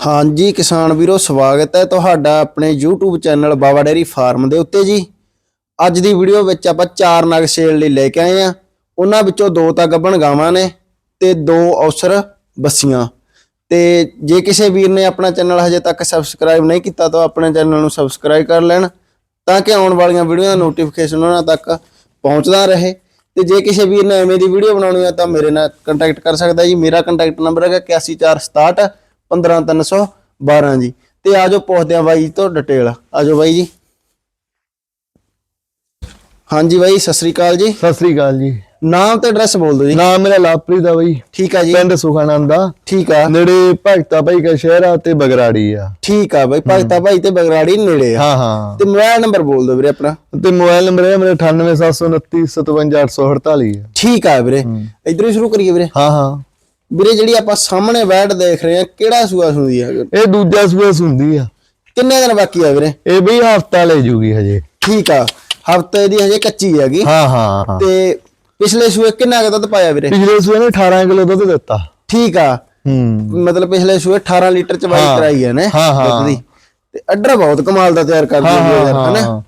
ਹਾਂਜੀ ਕਿਸਾਨ ਵੀਰੋ, ਸਵਾਗਤ ਹੈ ਤੁਹਾਡਾ ਆਪਣੇ YouTube channel Baba dairy farm ਦੇ ਉੱਤੇ ਜੀ। ਅੱਜ ਦੀ ਵੀਡੀਓ ਵਿੱਚ ਆਪਾਂ ਚਾਰ ਨਗ ਸੇਲ ਲਈ ਲੈ ਕੇ ਆਏ ਆ ਉਹਨਾਂ ਵਿੱਚੋਂ ਦੋ ਤਾਂ ਗੱਭਣ ਗਾਵਾਂ ਨੇ ਤੇ ਦੋ ਔਸਰ ਬੱਸੀਆਂ। ਤੇ ਜੇ ਕਿਸੇ ਵੀਰ ਨੇ ਆਪਣਾ ਚੈਨਲ ਹਜੇ ਤੱਕ ਸਬਸਕ੍ਰਾਈਬ ਨਹੀਂ ਕੀਤਾ ਤਾਂ ਆਪਣੇ ਚੈਨਲ ਨੂੰ ਸਬਸਕ੍ਰਾਈਬ ਕਰ ਲੈਣ ਤਾਂ ਕਿ ਆਉਣ ਵਾਲੀਆਂ ਵੀਡੀਓ ਦਾ ਨੋਟੀਫਿਕੇਸ਼ਨ ਉਹਨਾਂ ਤੱਕ ਪਹੁੰਚਦਾ ਰਹੇ। ਤੇ ਜੇ ਕਿਸੇ ਵੀਰ ਨੇ ਐਵੇਂ ਦੀ ਵੀਡੀਓ ਬਣਾਉਣੀ ਹੈ ਤਾਂ ਮੇਰੇ ਨਾਲ ਕੰਟੈਕਟ ਕਰ ਸਕਦਾ ਜੀ। ਮੇਰਾ ਕੰਟੈਕਟ ਨੰਬਰ ਹੈਗਾ 8146 15312 ਜੀ। ਤੇ ਆਜੋ ਪੁੱਛਦੇ ਆ ਬਾਈ ਜੀ ਤੋਂ ਡਿਟੇਲ। ਆਜੋ ਬਾਈ ਜੀ। ਹਾਂਜੀ ਬਾਈ ਸਤਿ ਸ੍ਰੀ ਅਕਾਲ ਜੀ। ਸਤਿ ਸ੍ਰੀ ਅਕਾਲ ਜੀ। ਨਾਮ ਤੇ ਐਡਰੈਸ ਬੋਲ ਦਿਓ ਜੀ। ਨਾਮ ਮੇਰਾ ਲਾਪ੍ਰੀਤ ਆ ਬਈ। ਠੀਕ ਆ ਜੀ। ਪਿੰਡ ਸੁਖਾਨੰਦ ਦਾ ਠੀਕ ਆ। ਨੇੜੇ ਭਗਤਾ ਭਾਈ ਕਾ ਸ਼ਹਿਰ ਆ ਤੇ ਬਗਰਾੜੀ ਆ। ਠੀਕ ਆ ਬਾਈ ਭਗਤਾ ਭਾਈ ਤੇ ਬਗਰਾੜੀ ਨੇੜੇ ਆ। ਹਾਂ ਹਾਂ। ਤੇ ਮੋਬਾਈਲ ਨੰਬਰ ਬੋਲ ਦਿਓ ਵੀਰੇ ਆਪਣਾ। ਤੇ ਮੋਬਾਈਲ ਨੰਬਰ ਹੈ ਮੇਰਾ 9879357848 ਆ। ਠੀਕ ਆ ਵੀਰੇ। ਇਧਰੋਂ ਹੀ ਸ਼ੁਰੂ ਕਰੀਏ ਵੀਰੇ। ਹਾਂ ਹਾਂ। ਵੀਰੇ ਜਿਹੜੀ ਆਪਾਂ ਸਾਹਮਣੇ ਬੈਡ ਦੇਖ ਰਹੇ ਆ ਕਿਹੜਾ ਸੂਆ ਸੁਣਦੀ ਆ? ਇਹ ਦੂਜਾ ਸੂਆ ਹੁੰਦੀ ਆ। ਕਿੰਨੇ ਦਿਨ ਬਾਕੀ ਆ ਵੀਰੇ? ਇਹ ਬਈ ਹਫਤਾ ਲੈ ਜੂਗੀ ਹਜੇ। ਠੀਕ ਆ। ਹਫ਼ਤੇ ਦੀ ਹਜੇ ਕੱਚੀ ਹੈਗੀ। ਹਾਂ ਹਾਂ। ਤੇ ਪਿਛਲੇ ਸੂਏ ਕਿੰਨਾ ਕੁ ਦੁੱਧ ਪਾਇਆ ਵੀਰੇ? ਪਿਛਲੇ ਸੂਏ ਨੇ 18 ਕਿਲੋ ਦੁੱਧ ਦਿੱਤਾ। ਠੀਕ ਆ। ਹੂੰ। ਮਤਲਬ ਪਿਛਲੇ ਸੂਏ 18 ਲੀਟਰ ਚਵਾਈ। ਕਰਾਈ ਹੈ ਨੇ। ਦੁੱਧ ਦੀ। ਤੇ ਅੱਡਰ ਬਹੁਤ ਕਮਾਲ ਦਾ ਤਿਆਰ ਕਰ ਹਾਂ ਦਿੰਦੀ ਹੈ ਯਾਰ ਹਨਾ?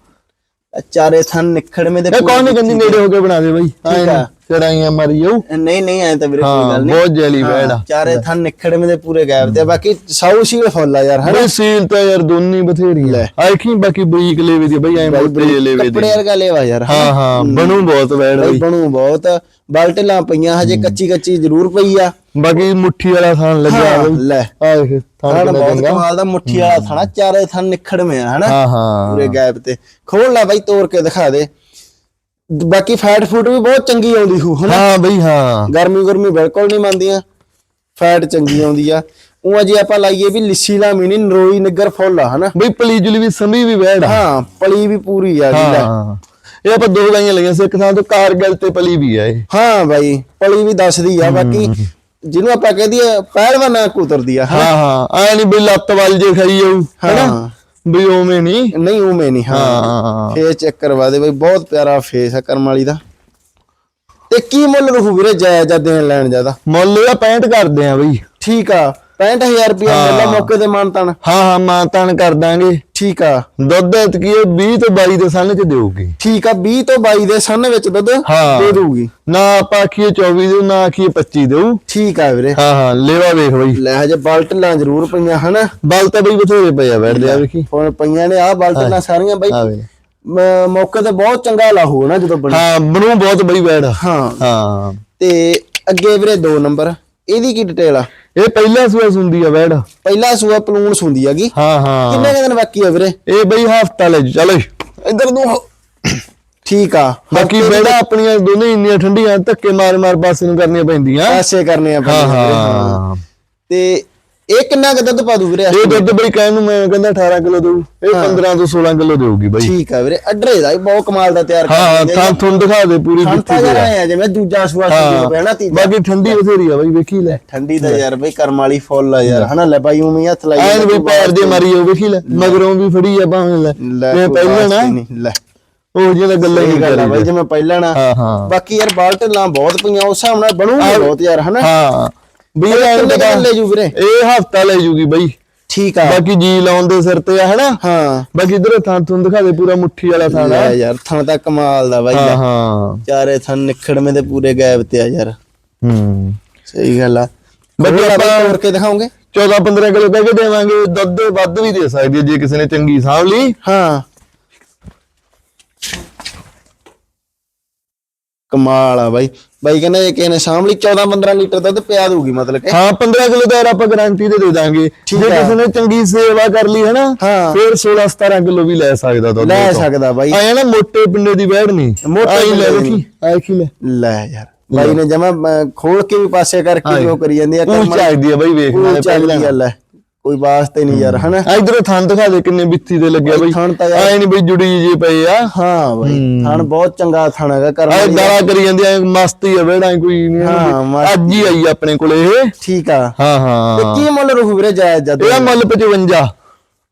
ਚਾਰੇ ਥਣ ਨਿਖੜਵੇਂ ਦੇ ਇਹ ਕੌਣ ਨਹੀਂ ਕਹਿੰਦੀ ਨੇੜੇ ਹੋ ਕੇ ਬਣਾ ਦੇ ਬਈ? ਠੀਕ ਆ। ਚੜਾਈਆਂ ਮਾਰੀ ਜਾਊ? ਨਹੀਂ ਨਹੀਂ ਐ ਤਾਂ ਵੀਰੇ ਕੋਈ ਗੱਲ ਨਹੀਂ। ਬਹੁਤ ਜੈਲੀ ਬੈੜ ਚਾਰੇ ਥਣ ਨਿਖੜਵੇਂ ਦੇ ਪੂਰੇ ਗਾਇਬ ਤੇ ਬਾਕੀ ਸਾਊ ਸੀਲ ਫੁੱਲ ਯਾਰ ਹਨਾ? ਸੀਲ ਤਾਂ ਯਾਰ ਦੋਨੀ ਬਥੇਰੀਆਂ ਆਖੀ ਬਾਕੀ ਬਰੀਕ ਲੈਵੇ ਦੀ ਬਈ ਐ ਮੋਟੇ ਲੈਵੇ ਦੀ। ਕੱਪੜੇ ਵਰਗਾ ਲੈਵਾ ਯਾਰ? ਹਾਂ ਹਾਂ ਬਣੂ ਬਹੁਤ ਬੈੜ ਬਈ ਬਣੂ ਬਹੁਤ। ਬਲਟਲਾਂ ਪਈਆਂ ਹਜੇ ਕੱਚੀ ਕੱਚੀ ਜ਼ਰੂਰ ਪਈ ਆ। ਬਾਕੀ ਮੁੱਠੀ ਵਾਲਾ ਥਾਨ ਲੱਗਿਆ ਲੈ। ਆ ਦੇਖ ਥਾਨ ਬਹੁਤ ਕਮਾਲ ਦਾ ਮੁੱਠੀ ਵਾਲਾ ਥਣਾ ਚਾਰੇ ਥਣ ਨਿਖੜਵੇਂ ਹਨਾ? ਹਾਂ ਹਾਂ। ਪੂਰੇ ਗੈਪ ਤੇ। ਖੋਲ ਲੈ ਬਾਈ ਤੋੜ ਕੇ ਦਿਖਾ ਦੇ। ਬਾਕੀ ਫੈਟ ਫੂਡ ਵੀ ਬਹੁਤ ਚੰਗੀ ਆਉਂਦੀ ਹੂ ਹਨਾ? ਹਾਂ ਬਈ ਹਾਂ। ਗਰਮੀ ਗਰਮੀ ਬਿਲਕੁਲ ਨਹੀਂ ਮੰਨਦੀਆਂ। ਫੈਟ ਚੰਗੀ ਆਉਂਦੀ ਆ। ਉਹ ਅਜੇ ਆਪਾਂ ਲਾਈਏ ਵੀ ਲਿੱਸੀ ਲਾ ਮੀਨੀ ਨਰੋਈ ਨਿੱਗਰ ਫੁੱਲ ਆ ਹਨਾ? ਬਈ ਪਲੀਜੁਲੀ ਵੀ ਸੰਭੀ ਵੀ ਆ। ਹਾਂ ਪਲੀ ਵੀ ਪੂਰੀ ਆ ਜੀ ਹਾਂ ਇਹ ਆਪਾਂ ਦੋ ਗਾਈਆਂ ਲਈਆਂ ਸੀ ਇੱਕ ਥਾਂ ਤੋਂ ਕਾਰਗਲ ਤੇ ਪਲੀ ਵੀ ਆ ਇਹ। ਹਾਂ ਬਾਈ ਪਲੀ ਵੀ ਦੱਸਦੀ ਆ ਬਾਕੀ ਜਿਹਨੂੰ ਆਪਾਂ ਕਹਿ ਦਈਏ ਪਹਿਲਵਾਨਾਂ ਕੁਤਰਦੀ ਆ ਹਾਂ ਹਾਂ। ਐ ਨਹੀਂ ਬਈ ਲੱਤ ਵੱਲ ਜੇ ਖਾਈ ਜਾਊ ਹੈਨਾ? ਬਈ ਉਵੇਂ ਨਹੀਂ ਨਹੀਂ ਉਵੇਂ ਨਹੀਂ ਹਾਂ। ਫੇਸ ਚੈੱਕ ਕਰਵਾ ਦੇ ਬਾਈ ਬਹੁਤ ਪਿਆਰਾ ਫੇਸ ਆ ਕਰਮ ਵਾਲੀ ਦਾ। ਤੇ ਕੀ ਮੁੱਲ ਰਹੂ ਵੀਰੇ ਜਾਇਜ਼ ਆ ਦੇਣ ਲੈਣ ਜ਼ਿਆਦਾ? ਮੁੱਲ ਇਹਦਾ 65 ਕਰਦੇ ਆ ਬਈ। ਠੀਕ ਆ। 65000 ਰੁਪਇਆ ਮਿਲਦਾ ਮੌਕੇ ਤੇ ਮਾਨਤਨ। ਹਾਂ ਹਾਂ ਮਾਂ ਤਾਨ ਕਰ ਦਾਂਗੇ। ਠੀਕ ਆ। ਦੁੱਧ ਕੀ 20 ਤੋਂ 22 ਦੇ ਸੰਨ ਚ ਦੇਊਗੀ। ਠੀਕ ਆ 20 ਤੋਂ 22 ਦੇ ਸੰਨ ਵਿੱਚ ਦੁੱਧ। ਦੇ ਦੂਗੀ ਨਾ ਆਪਾਂ ਆਖੀਏ 24 ਦੇਊ ਨਾ ਆਖੀਏ 25 ਦੇਊ। ਠੀਕ ਆ ਵੀਰੇ। ਹਾਂ ਹਾਂ ਲੇਵਾ ਵੇਖ ਬਈ। ਲੈ ਹਜੇ ਬਾਲਟਲਾਂ ਜ਼ਰੂਰ ਪਈਆਂ ਹਨਾ। ਬਲ ਤਾਂ ਬਈ ਬਥੇਰੇ ਪਏ ਆ ਬੈਠਦੇ ਆ ਵੇਖੀ। ਹੁਣ ਪਈਆਂ ਨੇ ਆ ਬਾਲਟਲਾਂ ਸਾਰੀਆਂ ਬਾਈ। ਮੌਕੇ ਤੇ ਬਹੁਤ ਚੰਗਾ ਲਾਹੂ ਨਾ ਜਦੋਂ ਬਣੀ। ਹਾਂ ਬਣੂ ਬਹੁਤ ਬਈ ਬੈੜ। ਹਾਂ। ਹਾਂ। ਤੇ ਅੱਗੇ ਵੀਰੇ 2 ਨੰਬਰ। ਇਹਦੀ ਕੀ ਡਿਟੇਲ ਆ? ਇਹ ਪਹਿਲਾ ਸੂਆ ਹੁੰਦੀ ਆ ਬੈੜ ਪਹਿਲਾ ਸੂਆ ਪਲੂਣ ਸੁੰਦੀ ਹੈਗੀ। ਹਾਂ ਹਾਂ। ਕਿੰਨੇ ਕੁ ਦਿਨ ਬਾਕੀ ਆ ਵੀਰੇ? ਇਹ ਬਈ ਹਫਤਾ ਲੈ ਜਾਊ, ਚਲੋ ਇੱਧਰ ਨੂੰ ਠੀਕ ਆ। ਬਾਕੀ ਬੈੜਾ ਆਪਣੀਆਂ ਦੋਨੇ ਇੰਨੀਆਂ ਠੰਡੀਆਂ ਧੱਕੇ ਮਾਰ ਮਾਰ ਪਾਸੇ ਨੂੰ ਕਰਨੀਆਂ ਪੈਂਦੀਆਂ। ਐਸੇ ਕਰਨੇ ਆ ਹਾਂ। ਤੇ ਇਹ ਕਿੰਨਾ ਕੁ ਦੁੱਧ ਪਾ ਦੂ ਵੀਰੇ? ਇਹ ਦੁੱਧ ਬਈ ਕਹਿਣ ਨੂੰ ਮੈਂ ਕਹਿੰਦਾ 18 ਕਿਲੋ ਦੇਊ। ਇਹ 15 ਤੋਂ 16 ਕਿਲੋ ਦੇਊਗੀ ਬਈ। ਠੀਕ ਆ ਵੀਰੇ ਅੱਡਰੇ ਦਾ ਬਹੁਤ ਕਮਾਲ ਦਾ ਤਿਆਰ ਹਾਂ ਹਾਂ ਥਾਂ ਤੁਹਾਨੂੰ ਦਿਖਾ ਦੇ ਪੂਰੀ ਦਿੱਤੀ ਆ ਜਿਵੇਂ ਦੂਜਾ ਸੂਆ ਸੀ ਹੋ ਗਿਆ ਨਾ ਤੀਜਾ। ਬਾਕੀ ਠੰਡੀ ਬਥੇਰੀ ਆ ਬਈ ਵੇਖੀ ਲੈ। ਠੰਡੀ ਦਾ ਯਾਰ ਬਈ ਕਰਮ ਵਾਲੀ ਫੁੱਲ ਆ ਯਾਰ ਹਨਾ? ਲੈ ਬਾਈ ਉਵੇਂ ਹੀ ਹੱਥ ਲਾਈ ਐਨ ਵੀ ਪੈਰ ਦੇ ਮਾਰੀ ਉਹ ਵੇਖੀ ਲੈ। ਮਗਰੋਂ ਵੀ ਫੜੀ ਆ ਭਾਵੇਂ ਲੈ। ਤੇ ਕੋਈ ਪਹਿਲਾਂ ਨਾ ਨਹੀਂ, ਲੈ। ਉਹ ਜਿਹੜਾ ਗੱਲਾਂ ਹੀ ਗੱਲ ਆ ਬਾਈ ਕਰੀ ਜਿਵੇਂ ਪਹਿਲਾਂ ਨਾ ਹਾਂ ਹਾਂ। ਬਾਕੀ ਯਾਰ ਬਾਲਟ ਲਾਂ ਬਹੁਤ ਪਈਆਂ ਉਸ ਹਿਸਾਬ ਨਾਲ ਬਣੂਗੀ ਬਹੁਤ ਯਾਰ ਹਨਾ? ਹਾਂ। ਵੀ ਇਹ ਐਨ ਕਿੰਨੇ ਪਤਾ। ਕੁ ਲੈ ਜੂ ਵੀਰੇ? ਇਹ ਹਫਤਾ ਲੈ ਜੂਗੀ ਬਈ। ਠੀਕ ਆ। ਬਾਕੀ ਜੀ ਲਾਉਣ ਦੇ ਸਿਰ ਤੇ ਆ ਹਨਾ? ਹਾਂ। ਬਾਕੀ ਇਧਰ ਥਾਂ ਤੁਹਾਨੂੰ ਦਿਖਾ ਦੇ ਪੂਰਾ ਮੁੱਠੀ ਵਾਲਾ ਥਾਂ ਲੈ ਯਾਰ ਥਾਂ ਤਾਂ ਕਮਾਲ ਦਾ ਬਾਈ। ਹਾਂ ਲੈ। ਹਾਂ। ਚਾਰੇ ਥਾਂ ਨਿਖੜਵੇਂ ਦੇ ਪੂਰੇ ਗਾਇਬ ਤੇ ਆ ਯਾਰ। ਹੂੰ। ਸਹੀ ਗੱਲ ਆ। ਬਾਕੀ ਆਪਾਂ- ਆਪਾਂ ਤੋੜ ਕੇ ਦਿਖਾਉਂਗੇ 14 15 ਕਿਲੋ ਕਹਿ ਕੇ ਦੇਵਾਂਗੇ ਦੁੱਧ ਵੱਧ ਵੀ ਦੇ ਸਕਦੀ ਜੇ ਕਿਸੇ ਨੇ ਚੰਗੀ ਸਾਂਭ ਲਈ। ਹਾਂ। ਕਮਾਲ ਆ ਬਾਈ। ਬਾਈ ਕਹਿੰਦਾ ਇਹ ਕਿਸੇ ਨੇ ਸਾਹਮਣੇ 14 15 ਲੀਟਰ ਦੁੱਧ ਪਿਆ ਦੂਗੀ ਮਤਲਬ ਕਿ। ਹਾਂ 15 ਕਿਲੋ ਦਾ ਆਪਾਂ ਗਾਰੰਟੀ ਤੇ ਦੇ ਦਾਂਗੇ। ਜੇ ਆ। ਕਿਸੇ ਨੇ ਚੰਗੀ ਸੇਵਾ ਕਰ ਲਈ ਹੈ ਨਾ ਹਾਂ। ਫਿਰ 16 17 ਕਿਲੋ ਵੀ ਲੈ ਸਕਦਾ ਦੁੱਧ ਲੈ। ਸਕਦਾ ਬਾਈ। ਆਏ ਨਾ ਮੋਟੇ ਪਿੰਡੇ ਦੀ ਵਹਿੜ ਨਹੀਂ। ਮੋਟੇ ਆਈ ਲੈ ਪਿੰਡੇ ਦੀ। ਆਈ ਕੀ ਲੈ। ਲੈ ਯਾਰ। ਬਾਈ ਨੇ ਜਮਾ ਖੋਲ ਕੇ ਵੀ ਪਾਸੇ ਕਰਕੇ ਜੋ। ਕਰੀ ਜਾਂਦੀ ਆ ਉਹ ਚਾਹੀਦੀ ਆ ਬਈ ਵੇਖ ਨਾਲੇ ਚੱਲਦੀ ਪਹਿਲਾਂ। ਗੱਲ ਹੈ ਕੋਈ ਵਾਸਤੇ ਨਹੀਂ ਯਾਰ ਹਨਾ? ਇਧਰ ਥਾਂ ਦਿਖਾ ਦੇ ਕਿੰਨੇ ਬਿੱਤੀ ਦੇ ਲੱਗਿਆ ਬਈ ਥਣ ਤਾਂ ਆਏ ਨਹੀਂ ਬਈ ਜੁੜੀ ਜੇ ਪਏ ਆ। ਹਾਂ ਬਾਈ ਥਣ ਬਹੁਤ ਚੰਗਾ ਥਣ ਹੈਗਾ ਕਰਮ ਆਏ ਵਾਲੀ ਦਾ। ਗਾਲਾਂ ਕਰੀ ਜਾਂਦੀ ਆ ਮਸਤੀ ਆ ਵਹਿੜਾਂ ਕੋਈ ਨਹੀਂ। ਅੱਜ ਹੀ ਆਈ ਆਪਣੇ ਕੋਲੇ ਇਹ। ਠੀਕ ਆ। ਹਾਂ ਤੇ ਹਾਂ ਕੀ ਮੁੱਲ ਰਹੂ ਵੀਰੇ ਜਾਇਜ਼ ਜਦ ਇਹਦਾ ਮੁੱਲ 55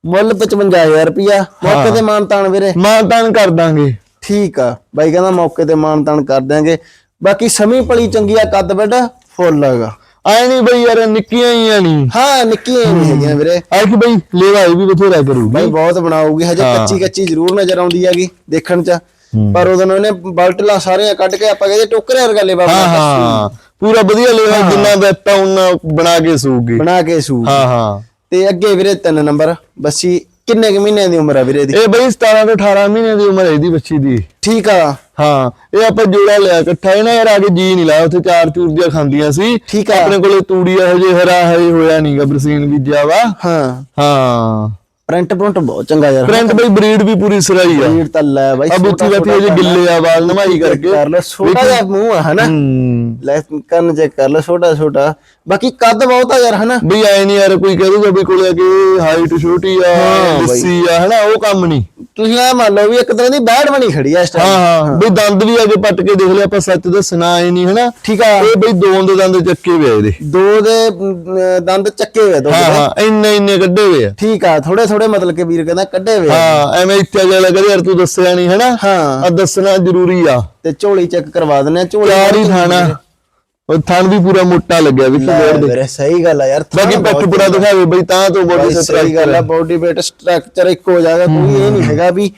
ਮੁੱਲ 55000 ਰੁਪਿਆ ਮੌਕੇ ਤੇ ਮਾਨਤਾਨ ਵੀਰੇ। ਮਾਂ ਤਾਨ ਕਰ ਦਾਂਗੇ। ਠੀਕ ਆ। ਬਾਈ ਕਹਿੰਦਾ ਮੌਕੇ ਤੇ ਮਾਨਤਾਨ ਕਰ ਦਿਆਂਗੇ। ਬਾਕੀ ਸਮੀ ਪਲੀ ਚੰਗੀ ਆ ਕੱਦ ਵੱਡਾ ਫੁੱਲ ਹੈਗਾ। ਆਏ ਨਹੀਂ ਬਈ ਯਾਰ ਨਿੱਕੀਆਂ ਹੀ ਆ ਨਹੀਂ ਹਾਂ ਨਿੱਕੀਆਂ ਹੀ ਨਹੀਂ ਹੈਗੀਆਂ ਵੀਰੇ। ਆ ਕਿ ਬਈ ਲੈਵਾ ਇਹ ਵੀ ਬਥੇਰਾ ਕਰੂਗੀ ਬਾਈ ਬਹੁਤ ਬਣਾਉਗੀ ਹਜੇ। ਕੱਚੀ ਕੱਚੀ ਜ਼ਰੂਰ ਨਜ਼ਰ ਆਉਂਦੀ ਹੈਗੀ ਦੇਖਣ ਚ। ਪਰ ਉਦੋਂ ਉਹਨੇ ਬਲਟਲਾ ਸਾਰੀਆਂ ਕੱਢ ਕੇ ਆਪਾਂ ਕਹਿੰਦੇ ਟੋਕਰੇ ਵਰਗਾ ਲੇਵਾ ਬਣਾ ਹਾਂ। ਪੂਰਾ ਵਧੀਆ ਲੈਵਾ ਜਿੰਨਾ ਬੈਪਾ ਉਹਨਾਂ ਬਣਾ ਕੇ ਸੂਗੀ ਬਣਾ ਕੇ ਸੂ ਹਾਂ ਹਾਂ। ਤੇ ਅੱਗੇ ਵੀਰੇ ਤਿੰਨ ਨੰਬਰ ਬੱਸੀ ਕਿੰਨੇ ਕੁ ਮਹੀਨਿਆਂ ਦੀ ਉਮਰ ਆ ਵੀਰੇ ਦੀ ਇਹ ਬਈ 17 ਤੋਂ 18 ਮਹੀਨੇ ਦੀ ਉਮਰ ਹੈ ਇਹਦੀ ਬੱਚੀ ਦੀ। ਠੀਕ ਆ। ਹਾਂ ਇਹ ਆਪਾਂ ਜੋੜਾ ਲਿਆ ਇਕੱਠਾ। ਇਹ ਨਾ ਯਾਰ ਆ ਕੇ ਜੀ ਨਹੀਂ ਲਾਇਆ ਉੱਥੇ ਚਾਰ ਚੂਰ ਦੀਆਂ ਖਾਂਦੀਆਂ ਸੀ। ਠੀਕ ਆ। ਆਪਣੇ ਕੋਲੇ ਤੂੜੀ ਇਹੋ ਜੇ ਹਰਾ ਹਰੇ ਹੋਇਆ ਨਹੀਂਗਾ ਬਰਸੀਨ ਬੀਜਿਆ ਵਾ। ਹਾਂ। ਹਾਂ। ਪ੍ਰਿੰਟ ਪ੍ਰਿੰਟ ਬਹੁਤ ਚੰਗਾ ਯਾਰ। ਪ੍ਰਿੰਟ ਬਈ ਬਰੀਡ ਵੀ ਪੂਰੀ ਸਰਾਈ ਆ। ਵੀਰ ਤਾਂ ਲੈ ਬਾਈ ਅਬ ਉੱਥੇ ਬੈਠੀ ਜੇ ਗਿੱਲੇ ਆ ਵਾਲ ਨਮਾਈ ਕਰਕੇ। ਕਰ ਲੈ ਛੋਟਾ ਜਿਹਾ ਮੂੰਹ ਆ ਹਨਾ? ਹੂੰ। ਲੈ ਕੰਨ ਚੈੱਕ ਕਰ ਲੈ ਛੋਟਾ ਛੋਟਾ। ਬਾਕੀ ਕੱਦ ਬਹੁਤ ਆ ਯਾਰ ਹਨਾ? ਬਈ ਆਏ ਨਹੀਂ ਯਾਰ ਕੋਈ ਕਹਿ ਦੂਗਾ ਵੀ ਕੋਲੇ ਆ ਕਿ ਹਾਈਟ ਛੋਟੀ ਆ ਹਾਂ। ਲੱਸੀ ਆ ਹਨਾ ਉਹ ਕੰਮ ਨਹੀਂ ਤੁਸੀਂ ਆ ਮੰਨ ਲਓ ਵੀ ਇੱਕ ਤਰ੍ਹਾਂ ਦੀ ਬੈੜ ਬਣੀ ਖੜੀ ਆ ਇਸ ਹਾਂ ਟਾਈਮ ਹਾਂ। ਬਈ ਦੰਦ ਵੀ ਅਜੇ ਪੱਟ ਕੇ ਦੇਖ ਲਿਆ ਆਪਾਂ ਸੱਚ ਦੱਸਣਾ ਆਏ ਨਹੀਂ ਹਨਾ? ਠੀਕ ਆ। ਇਹ ਬਈ ਦੋ ਦੇ ਦੰਦ ਚੱਕੇ ਵੇ ਇਹਦੇ। ਦੋ ਦੇ ਦੰਦ ਚੱਕੇ ਹੋਏ ਦੋ ਹਾਂ ਹਾਂ ਇੰਨੇ ਇੰਨੇ ਕੱਢੇ ਵੇ ਆ। ਠੀਕ ਆ ਥੋੜੇ ਥੋੜੇ ਮਤਲਬ ਕਿ ਵੀਰ ਕਹਿੰਦਾ ਕੱਢੇ ਆ। ਹਾਂ ਐਵੇਂ ਇੱਥੇ ਜਾ ਲੱਗ ਯਾਰ ਤੂੰ ਦੱਸਿਆ ਨਹੀਂ ਹਨਾ? ਹਾਂ। ਆ ਦੱਸਣਾ ਜ਼ਰੂਰੀ ਆ। ਤੇ ਝੋਲੀ ਚੈੱਕ ਕਰਵਾ ਦਿੰਦੇ ਆ ਝੋਲੀ ਚਾਰ ਹੀ ਥਾਣਾ। ਉਹ ਥਣ ਵੀ ਪੂਰਾ ਮੋਟਾ ਲੱਗਿਆ ਲੈ ਬੋਰਡ ਦੇ ਵੀਰੇ ਸਹੀ ਗੱਲ ਆ ਯਾਰ ਥਾਣਾ ਬਾਕੀ ਬਹੁਤ ਪੂਰਾ ਦਿਖਾਵੇ ਬਈ ਤਾਂ ਤੋਂ ਬੋਡੀ ਬਾਈ ਸਹੀ ਗੱਲ ਆ ਬਾਡੀ ਵੇਟ ਸਟਰਕਚਰ ਇੱਕ ਹੋ ਜਾਏਗਾ ਕੋਈ ਇਹ ਨਹੀਂ ਹੈਗਾ ਵੀ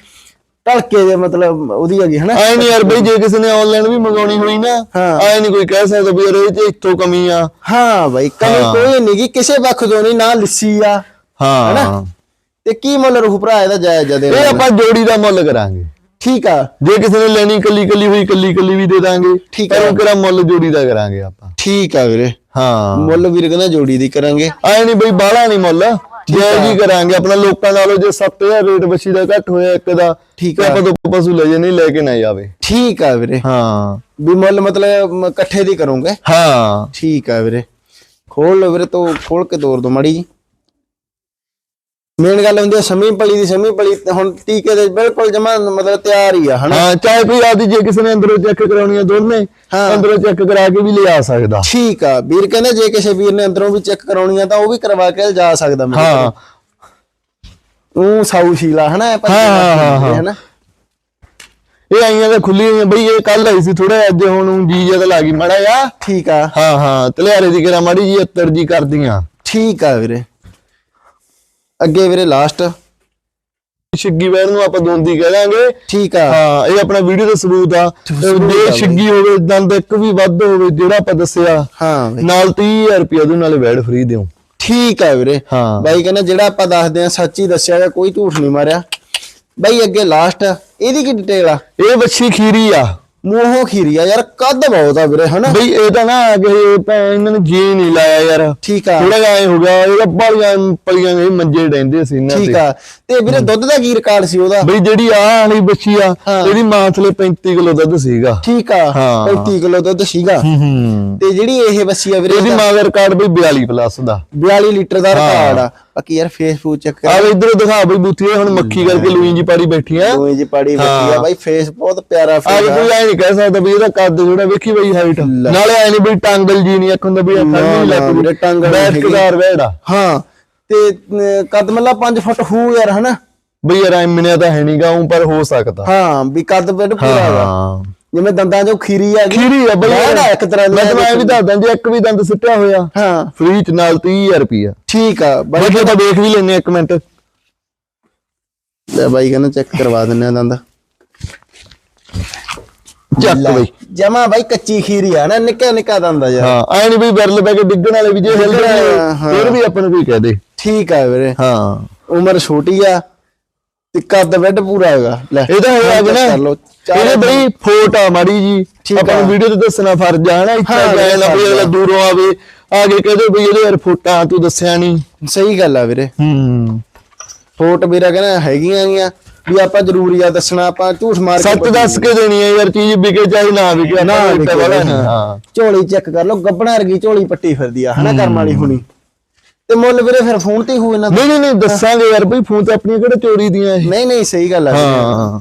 ਢਲਕੇ ਦੇ ਮਤਲਬ ਉਹਦੀ ਹੈਗੀ ਹਨਾ? ਆਏ ਨਹੀਂ ਯਾਰ ਬਈ ਜੇ ਕਿਸੇ ਨੇ ਆਨਲਾਈਨ ਵੀ ਮੰਗਾਉਣੀ ਹੋਈ ਨਾ ਹਾਂ। ਆਏ ਨਹੀਂ ਕੋਈ ਕਹਿ ਸਕਦਾ ਵੀ ਯਾਰ ਇਹ ਇੱਥੋਂ ਕਮੀ ਆ। ਹਾਂ ਬਾਈ ਕਮੀ ਹਾਂ। ਕੋਈ ਨਹੀਂ ਗੀ ਕਿਸੇ ਪੱਖ ਤੋਂ ਨਹੀਂ ਨਾ ਲਿੱਸੀ ਆ ਹਾਂ। ਤੇ ਕੀ ਮੁੱਲ ਰਹੂ ਭਰਾ ਇਹਦਾ ਜਾਇਜ਼ ਜਦੇ ਇਹ ਆਪਾਂ ਜੋੜੀ ਦਾ ਮੁੱਲ ਕਰਾਂਗੇ। ਠੀਕ ਆ। ਜੇ ਕਿਸੇ ਨੇ ਲੈਣੀ ਕੱਲੀ ਕੱਲੀ ਹੋਈ ਕੱਲੀ ਕੱਲੀ ਵੀ ਦੇ ਦਾਂਗੇ। ਠੀਕ ਆ। ਉਹ ਕਿਹੜਾ ਮੁੱਲ ਜੋੜੀ ਦਾ ਕਰਾਂਗੇ ਆਪਾਂ? ਠੀਕ ਆ ਵੀਰੇ। ਹਾਂ। ਮੁੱਲ ਵੀਰ ਕਹਿੰਦਾ ਜੋੜੀ ਦੀ ਕਰਾਂਗੇ। ਆਏ ਨਹੀਂ ਬਈ ਬਾਹਲਾ ਨਹੀਂ ਮੁੱਲ। ਜੈ ਜੀ ਕਰਾਂਗੇ ਆਪਣਾ ਲੋਕਾਂ ਨਾਲੋਂ ਜੇ 7000 ਰੇਟ ਬੱਚੀ ਦਾ ਘੱਟ ਹੋਇਆ ਇੱਕ ਦਾ ਠੀਕ ਆ। ਆਪਾਂ ਤੋਂ ਪਸ਼ੂ ਲੈ ਜੇ ਨਹੀਂ ਲੈ ਕੇ ਨਾ ਜਾਵੇ। ਠੀਕ ਆ ਵੀਰੇ। ਹਾਂ। ਵੀ ਮੁੱਲ ਮਤਲਬ ਇਕੱਠੇ ਦੀ ਕਰੋਗੇ। ਹਾਂ। ਠੀਕ ਆ ਵੀਰੇ। ਖੋਲ ਵੀਰੇ ਤੋਂ ਖੋਲ ਕੇ ਤੋਰ ਦੋ ਮੜੀ ਜੀ। ਮੇਨ ਗੱਲ ਹੁੰਦੀ ਹੈ ਸਮੀ ਪਲੀ ਦੀ ਸਮੀ ਪਲੀ ਹੁਣ ਟੀਕੇ ਦੇ ਬਿਲਕੁਲ ਜਮਾ ਮਤਲਬ ਤਿਆਰ ਹੀ ਆ ਹਨਾ? ਹਾਂ ਚਾਹੇ ਕੋਈ ਆਦੀ ਜੇ ਕਿਸੇ ਨੇ ਅੰਦਰੋਂ ਚੈੱਕ ਕਰਾਉਣੀ ਆ ਦੋਨੇ। ਅੰਦਰੋਂ ਚੈੱਕ ਕਰਾ ਕੇ ਵੀ ਲਿਆ ਸਕਦਾ। ਠੀਕ ਆ ਵੀਰ ਕਹਿੰਦੇ ਜੇ ਕਿਸੇ ਵੀਰ ਨੇ ਅੰਦਰੋਂ ਵੀ ਚੈੱਕ ਕਰਾਉਣੀ ਆ ਤਾਂ ਉਹ ਵੀ ਕਰਵਾ ਕੇ ਜਾ ਸਕਦਾ ਮੇਰੇ ਹਾਂ। ਉਹ ਸਾਊ ਸ਼ੀਲਾ ਹਨਾ ਹਾਂ, ਹਨਾ? ਇਹ ਆਈਆਂ ਤਾਂ ਖੁੱਲੀ ਹੋਈਆਂ ਬਈ ਇਹ ਕੱਲ ਆਈ ਸੀ ਥੋੜਾ ਅੱਜ ਹੁਣ ਜੀ ਜਦ ਲੱਗੀ ਮੜਾ ਆ ਠੀਕ ਆ। ਹਾਂ ਹਾਂ ਤਲਿਆਰੇ ਦੀ ਕਿਹੜਾ ਮਾੜੀ ਜੀ 70 ਜੀ ਕਰਦੀਆਂ। ਠੀਕ ਆ ਵੀਰੇ। ਅੱਗੇ ਵੀਰੇ ਲਾਸਟ ਛਿੱਗੀ ਵੈਰ ਨੂੰ ਆਪਾਂ ਦੋਂਦੀ ਕਹਿ ਦਾਂਗੇ ਠੀਕ ਆ। ਹਾਂ ਇਹ ਆਪਣਾ ਵੀਡੀਓ ਦਾ ਸਬੂਤ ਆ। ਜੇ। ਛਿੱਗੀ ਹੋਵੇ ਦੰਦ ਇੱਕ ਵੀ ਵੱਧ ਹੋਵੇ ਜਿਹੜਾ ਆਪਾਂ ਦੱਸਿਆ ਹਾਂ ਨਾਲ 30000 ਰੁਪਏ ਉਹਦੇ ਨਾਲੇ ਵੈਡ ਫ੍ਰੀ ਦਿਓ। ਠੀਕ ਆ ਵੀਰੇ। ਹਾਂ। ਬਾਈ ਕਹਿੰਦਾ ਜਿਹੜਾ ਆਪਾਂ ਦੱਸਦੇ ਆ ਸੱਚ ਹੀ ਦੱਸਿਆ ਜਾਂ ਕੋਈ ਝੂਠ ਨਹੀਂ ਮਾਰਿਆ। ਬਾਈ ਅੱਗੇ ਲਾਸਟ ਇਹਦੀ ਕੀ ਡਿਟੇਲ ਆ? ਇਹ ਬੱਚੀ ਖੀਰੀ ਆ। ਮੂੰਹੋਂ ਖੀਰੀ ਆ ਯਾਰ ਕੱਦ ਬਹੁਤ ਆ ਵੀਰੇ ਹਨਾ? ਬਈ ਇਹ ਤਾਂ ਨਾ ਕਿ ਭੈਣ ਇਹਨਾਂ ਨੇ ਜੀ ਨਹੀਂ ਲਾਇਆ ਯਾਰ। ਠੀਕ ਆ। ਥੋੜਾ ਜਿਹਾ ਹੋ ਗਿਆ ਇਹਦਾ ਬਾਲੀਆਂ ਪਲੀਆਂ ਇਹ ਮੰਜੇ ਡੈਂਦੇ ਸੀ ਇਹਨਾਂ ਠੀਕ ਆ। ਤੇ ਵੀਰੇ ਦੁੱਧ ਦਾ ਕੀ ਰਿਕਾਰਡ ਸੀ ਉਹਦਾ? ਬਈ ਜਿਹੜੀ ਆ ਵਾਲੀ ਬੱਚੀ ਆ। ਇਹਦੀ ਮਾਂ ਥਲੇ 35 ਕਿਲੋ ਦੁੱਧ ਸੀਗਾ। ਠੀਕ ਆ ਹਾਂ। 35 ਕਿਲੋ ਦੁੱਧ ਸੀਗਾ। ਹੂੰ ਤੇ ਜਿਹੜੀ ਇਹ ਬੱਸੀ ਆ ਵੀਰੇ ਇਹਦੀ ਮਾਂ ਦਾ ਰਿਕਾਰਡ ਬਈ 42 ਪਲੱਸ ਦਾ। 42 ਲੀਟਰ ਦਾ ਰਿਕਾਰਡ ਆ। ਬਾਕੀ ਯਾਰ ਫੇਸਬੁੱਕ ਚੈੱਕ ਆ ਕਰ ਇਧਰੋਂ ਦਿਖਾ ਬਈ ਬੁੱਥੀ ਹੁਣ ਮੱਖੀ ਕਰਕੇ ਲੂਈ ਜੀ ਪਾੜੀ ਬੈਠੀ ਆ। ਦੋਵੇਂ ਜੀ ਪਾੜੀ ਬੱਤੀ ਆ ਬਾਈ ਫੇਸ ਬਹੁਤ ਪਿਆਰਾ ਆ ਫੇਸ ਆ। ਕੋਈ ਐ ਨਹੀਂ ਕਹਿ ਸਕਦਾ ਵੀ ਇਹਦਾ ਕੱਦ ਜਿਹੜਾ ਵੇਖੀ ਬਈ ਹਾਈਟ ਨਾਲੇ ਐ ਨਹੀਂ ਬਈ ਟਾਂਗਲ ਜੀ ਨਹੀਂ ਅੱਖ ਹੁੰਦਾ ਵੀ ਅੱਖਾਂ ਨਹੀਂ ਲੱਗ ਵੀਰੇ, ਟਾਂਗਲ। ਬੈਠਕਦਾਰ ਵਹਿੜਾ ਹਾਂ ਤੇ ਕੱਦ ਮੱਲਾ 5 ਫੁੱਟ ਹੂ ਯਾਰ ਹਨਾ? ਬਈ ਯਾਰ ਐਮਨੇ ਤਾਂ ਹੈ ਨਹੀਂਗਾ ਉਹ ਪਰ ਹੋ ਸਕਦਾ। ਹਾਂ ਵੀ ਕੱਦ ਪੂਰਾ ਹੈਗਾ ਹਾਂ। ਜਿਵੇਂ ਦੰਦਾਂ ਚੋਂ ਖੀਰੀ ਆ ਗਈ। ਖੀਰੀ ਆ ਬਈ। ਬਹਿੜਾ ਇੱਕ ਤਰ੍ਹਾਂ ਦੀ ਮੈਂ ਤੁਹਾਨੂੰ ਐ ਵੀ ਦੱਸਦਾ ਜੇ ਇੱਕ ਵੀ ਦੰਦ ਸਿੱਟਿਆ ਹੋਇਆ। ਹਾਂ। ਫ੍ਰੀ ਚ ਨਾਲ 30000 ਰੁਪਿਆ ਠੀਕ ਆ ਬਾਈ ਬਾਕੀ ਤਾਂ ਦੇਖ ਵੀ ਲੈਨੇ ਇੱਕ ਮਿੰਟ। ਲੈ ਬਾਈ ਕਹਿੰਦਾ ਚੈੱਕ ਕਰਵਾ ਦਿੰਨੇ ਆ ਦੰਦ। ਚੱਕ ਬਈ। ਜਮਾ ਬਾਈ ਕੱਚੀ ਖੀਰੀ ਆ ਨਾ ਨਿੱਕਾ ਨਿੱਕਾ ਦੰਦ ਆ ਯਾਰ। ਹਾਂ ਐ ਨਹੀਂ ਬਈ ਵਿਰਲ ਬੈ ਕੇ ਡਿੱਗਣ ਵਾਲੇ ਵੀ ਜੇ ਹਿੱਲ। ਫਿਰ ਵੀ ਆਪਾਂ ਨੂੰ ਕੋਈ ਕਹਿ ਦੇ। ਠੀਕ ਆ ਵੀਰੇ। ਹਾਂ। ਉਮਰ ਛੋਟੀ ਆ ਤੇ ਕੱਦ ਬਿੱਡ ਪੂਰਾ ਹੈਗਾ ਲੈ। ਇਹ ਤਾਂ ਹੈ check ਨਾ। ਕਰ ਲਓ ਇਹਦੇ ਬਈ ਫੋਟ ਆ ਮਾੜੀ ਜੀ। ਆਪਾਂ ਨੂੰ। ਵੀਡੀਓ ਤੇ ਦੱਸਣਾ ਫਰਜ਼ ਆ ਨਾ ਇੱਥੇ ਜਾਏ ਨਾ ਆ। ਅਗਲਾ ਦੂਰੋਂ ਆਵੇ ਆ ਕੇ ਕਹਦੇ ਬਈ ਇਹਦੇ ਯਾਰ ਫੋਟਾਂ ਤੂੰ ਦੱਸਿਆ ਨਹੀਂ ਸਹੀ ਗੱਲ ਆ ਵੀਰੇ। ਹੂੰ। ਫੋਟ ਵੀਰਾ ਕਹਿੰਦਾ ਹੈਗੀਆਂ ਗੀਆਂ ਵੀ ਆਪਾਂ ਜ਼ਰੂਰੀ ਆ ਦੱਸਣਾ ਆਪਾਂ ਝੂਠ ਮਾਰ ਕੇ ਸੱਚ ਦੱਸ ਕੇ ਦੇਣੀ ਹੈ ਯਾਰ ਚੀਜ਼ ਵਿਕੇ ਚਾਹੇ ਨਾ ਵਿਕੇ ਨਾ ਹਾਂ। ਝੋਲੀ ਚੈੱਕ ਕਰ ਲਓ ਗੱਬਣਾ ਵਰਗੀ ਝੋਲੀ ਪੱਟੀ ਫਿਰਦੀ ਆ ਹਨਾ ਕਰਮ ਵਾਲੀ ਹੁਣੀ। ਤੇ ਮੁੱਲ ਵੀਰੇ ਫਿਰ ਫੋਨ ਤੇ ਹੀ ਹੋਊ ਇਹਨਾਂ ਦਾ। ਨਹੀਂ ਨਹੀਂ ਨਹੀਂ ਦੱਸਾਂਗੇ ਯਾਰ ਬਈ ਫੋਨ ਤੇ ਆਪਣੀਆਂ ਕਿਹੜਾ ਚੋਰੀ ਦੀਆਂ ਇਹ? ਨਹੀਂ ਨਹੀਂ ਸਹੀ ਗੱਲ ਆ ਵੀਰੇ। ਹਾਂ।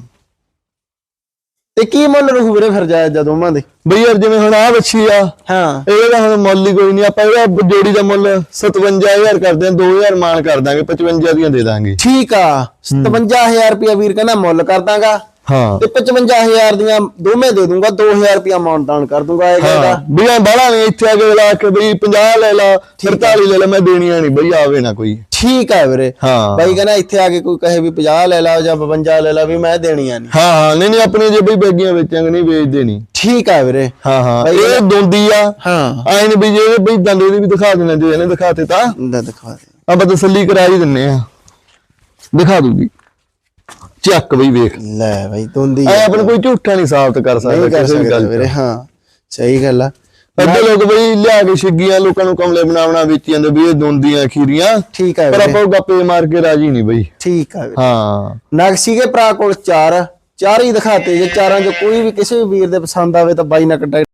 ਤੇ ਕੀ ਮੁੱਲ ਰਹੂ ਵੀਰੇ ਫਿਰ ਜਾਇਜ਼ ਜਦ ਉਹਨਾਂ ਦੇ? ਬਈ ਯਾਰ ਜਿਵੇਂ ਹੁਣ ਆ ਬੱਚੀ ਆ ਹਾਂ। ਇਹਦਾ ਹੁਣ ਮੁੱਲ ਹੀ ਕੋਈ ਨਹੀਂ ਆਪਾਂ ਇਹਦਾ ਜੋੜੀ ਦਾ ਮੁੱਲ 57000 ਕਰਦੇ ਆ 2000 ਮਾਨ ਕਰ ਦਾਂਗੇ 55 ਦੀਆਂ ਦੇ ਦਾਂਗੇ। ਠੀਕ ਆ 57000 ਰੁਪਇਆ ਵੀਰ ਕਹਿੰਦਾ ਮੁੱਲ ਕਰ ਦਾਂਗਾ। ਹਾਂ। ਤੇ 55000 ਦੀਆਂ ਦੋਵੇਂ ਦੇ ਦੂੰਗਾ 2000 ਰੁਪਿਆ ਮਾਨਦਾਨ ਕਰ ਦੂੰਗਾ ਇਹ ਕਹਿੰਦਾ। ਵੀ ਐ ਬਾਲਾ ਨਹੀਂ ਇੱਥੇ ਆ ਕੇ ਲਾ ਕੇ ਬਈ 50 ਲੈ ਲਾ 43 ਲੈ ਲਾ ਮੈਂ ਦੇਣੀਆਂ ਨਹੀਂ ਬਈ ਆਵੇ ਨਾ ਕੋਈ। ਠੀਕ ਹੈ ਵੀਰੇ। ਹਾਂ। ਬਾਈ ਕਹਿੰਦਾ ਇੱਥੇ ਆ ਕੇ ਕੋਈ ਕਹੇ ਵੀ 50 ਲੈ ਲਾ ਜਾਂ 52 ਲੈ ਲਾ ਵੀ ਮੈਂ ਦੇਣੀਆਂ ਨਹੀਂ ਹਾਂ ਹਾਂ ਨਹੀਂ ਨਹੀਂ ਆਪਣੇ ਜੇ ਬਈ ਬੈਗੀਆਂ ਵੇਚਾਂਗੇ ਨਹੀਂ ਵੇਚਦੇ ਨਹੀਂ ਠੀਕ ਹੈ ਵੀਰੇ। ਹਾਂ ਹਾਂ ਇਹ ਦੋਂਦੀ ਆ। ਹਾਂ। ਨੇ ਬਈ ਜੇ ਬਈ ਦੰਦੇ ਦੀ ਵੀ ਦਿਖਾ ਦੇਣਾ ਜੇ ਇਹਨੇ ਦਿਖਾਤੇ ਤਾਂ। ਦਿਖਾ ਦੇ। ਆਪਾਂ ਤਸੱਲੀ ਕਰਾ ਹੀ ਦਿੰਨੇ ਆ। ਦਿਖਾ ਦੂਗੀ। ਚੱਕ ਬਈ ਵੇਖ। ਲੈ ਬਾਈ ਤੁੰਦੀ ਐ ਆਪਣ ਕੋਈ ਝੂਠਾ ਨਹੀਂ ਸਾਬਤ ਕਰ ਸਕਦਾ ਨਹੀਂ ਕਰ ਕਿਸੇ ਵੀ ਸਕਦਾ ਗੱਲ ਵੀਰੇ ਹਾਂ ਸਹੀ ਗੱਲ ਆ। ਅੱਧੇ ਲੋਕ ਬਈ ਲਿਆ ਕੇ ਛਿੱਗੀਆਂ ਲੋਕਾਂ ਨੂੰ ਕਮਲੇ ਬਣਾਉਣਾ ਵੇਚੀ ਜਾਂਦੇ ਵੀ ਇਹ ਦੋਂਦੀਆਂ ਖੀਰੀਆਂ। ਠੀਕ ਹੈ ਪਰ ਵੀਰੇ। ਆਪਾਂ ਉਹ ਗੱਪੇ ਮਾਰ ਕੇ ਰਾਜੀ ਨਹੀਂ ਬਈ। ਠੀਕ ਵੀਰੇ। ਹਾਂ। ਨਕਸੀ ਕੇ ਭਰਾ ਕੋਲ ਚਾਰ। ਚਾਰ ਹੀ ਦਿਖਾਤੇ ਜੇ ਚਾਰਾਂ ਚੋਂ ਕੋਈ ਵੀ ਕਿਸੇ ਵੀ ਵੀਰ ਦੇ ਪਸੰਦ ਆਵੇ ਤਾਂ ਬਾਈ ਨਾਲ ਕੰਟੈਕਟ